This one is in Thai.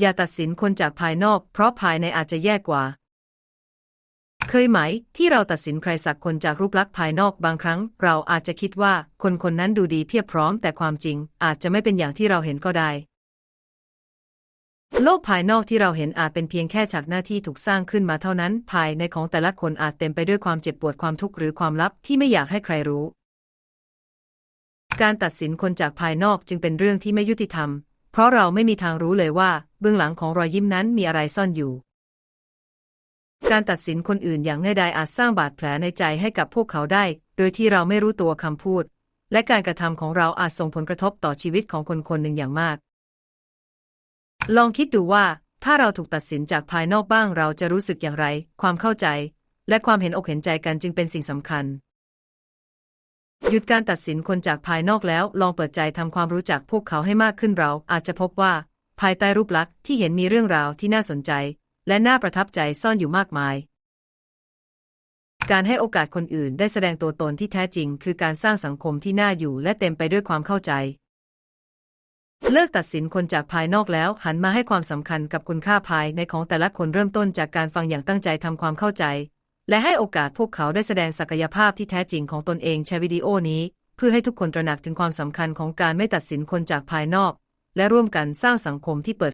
อย่าตัดสินคนจากภายนอก เพราะภายในอาจจะแย่กว่า เคยไหม ที่เราตัดสินใครสักคนจากรูปลักษณ์ภายนอกบางครั้ง เราอาจจะคิดว่าคนคนนั้นดูดีเพียบพร้อมแต่ความจริง อาจจะไม่เป็นอย่างที่เราเห็นก็ได้ โลกภายนอกที่เราเห็นอาจเป็นเพียงแค่ฉากหน้าที่ถูกสร้างขึ้นมาเท่านั้น ภายในของแต่ละคนอาจเต็มไปด้วยความเจ็บปวดความทุกข์หรือความลับที่ไม่อยากให้ใครรู้การตัดสินคนจากภายนอกจึงเป็นเรื่องที่ไม่ยุติธรรม เพราะเราไม่มีทางรู้เลยว่า เบื้องหลังของรอยยิ้มนั้นมีอะไรซ่อนอยู่ การตัดสินคนอื่นอย่างง่ายดายอาจสร้างบาดแผลในใจให้กับพวกเขาได้ โดยที่เราไม่รู้ตัวคำพูด และการกระทำของเราอาจส่งผลกระทบต่อชีวิตของคนคนหนึ่งอย่างมาก ลองคิดดูว่า ถ้าเราถูกตัดสินจากภายนอกบ้างเราจะรู้สึกอย่างไร ความเข้าใจ และความเห็นอกเห็นใจกันจึงเป็นสิ่งสำคัญ หยุดการตัดสินคนจากภายนอกแล้ว ลองเปิดใจทำความรู้จักพวกเขาให้มากขึ้นเรา อาจจะพบว่า ภายใต้รูปลักษณ์ที่เห็นมีเรื่องราวที่น่าสนใจ และน่าประทับใจซ่อนอยู่มากมาย การให้โอกาสคนอื่นได้แสดงตัวตนที่แท้จริง คือการสร้างสังคมที่น่าอยู่และเต็มไปด้วยความเข้าใจ เลิกตัดสินคนจากภายนอกแล้ว หันมาให้ความสำคัญกับคุณค่าภายในของแต่ละคนเริ่มต้นจากการฟังอย่างตั้งใจทำความเข้าใจ และให้โอกาสพวกเขาได้แสดงศักยภาพที่แท้จริงของตนเองแชร์วิดีโอนี้ เพื่อให้ทุกคนตระหนักถึงความสำคัญของการไม่ตัดสินคนจากภายนอก และร่วมกันสร้างสังคมที่เปิด